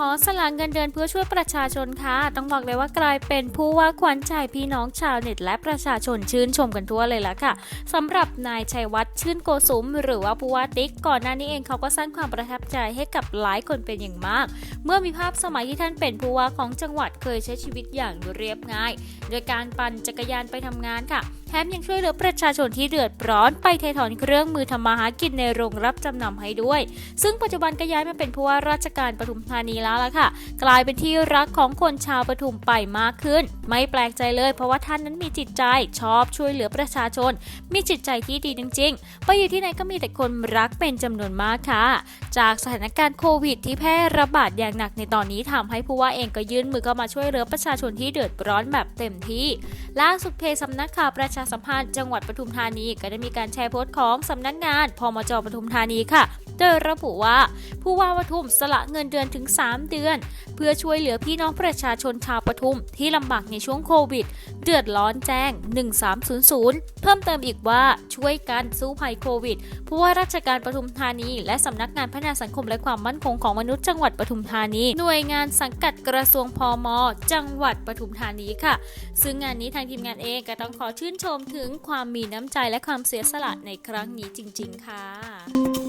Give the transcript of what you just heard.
ขอสละเงินเดือนเพื่อช่วยประชาชนค่ะ ต้องบอกเลยว่ากลายเป็นผู้ว่าขวัญใจพี่น้องชาวเน็ตและประชาชนชื่นชมกันทั่วเลยละค่ะสำหรับนายชัยวัฒน์ชื่นโกสุม หรือว่าผู้ว่าติ๊กก่อนหน้านี้เองเขาก็สร้างความประทับใจให้กับหลายคนเป็นอย่างมาก เมื่อมีภาพสมัยที่ท่านเป็นผู้ว่าของจังหวัดเคยใช้ชีวิตอย่างเรียบง่าย โดยการปั่นจักรยานไปทำงานค่ะ มยังช่วยเหลือประชาชนที่เดือดร้อนไปเทถอนเครื่องมือทำมาหากินในโรงรับจำนำให้ด้วย ซึ่งปัจจุบันก็ย้ายมาเป็นผู้ว่าราชการปทุมธานีแล้วล่ะค่ะ กลายเป็นที่รักของคนชาวปทุมไปมากขึ้น ไม่แปลกใจเลย เพราะว่าท่านนั้นมีจิตใจชอบช่วยเหลือประชาชน มีจิตใจที่ดีจริงๆ ไปอยู่ที่ไหนก็มีแต่คนรักเป็นจำนวนมากค่ะ จากสถานการณ์โควิด ที่แพร่ระบาดอย่างหนักในตอนนี้ทำให้ผู้ว่าเองก็ยื่นมือเข้ามาช่วยเหลือประชาชนที่เดือดร้อนแบบเต็มที่ ล่าสุดเพจสำนักข่าวประชาสัมพันธ์จังหวัดปทุมธานีก็ได้มีการแชร์โพสต์ของสำนักงานพมจปทุมธานีค่ะโดยระบุว่า ผู้ว่าปทุมสละเงินเดือนถึง 3 เดือน เพื่อช่วยเหลือพี่น้องประชาชนชาวปทุมที่ลำบากในช่วงโควิด เดือดร้อนแจ้ง 1300 เพิ่มเติมอีกว่าช่วยกันสู้ภัยโควิด ผู้ว่าราชการปทุมธานีและสำนักงานพัฒนาสังคมและความมั่นคงของมนุษย์จังหวัดปทุมธานี หน่วยงานสังกัดกระทรวงพมจังหวัดปทุมธานีค่ะ ซึ่งงานนี้ทางทีมงานเองก็ต้องขอชื่นชชมถึงความมีน้ำใจและความเสียสละในครั้งนี้จริง ๆ ค่ะ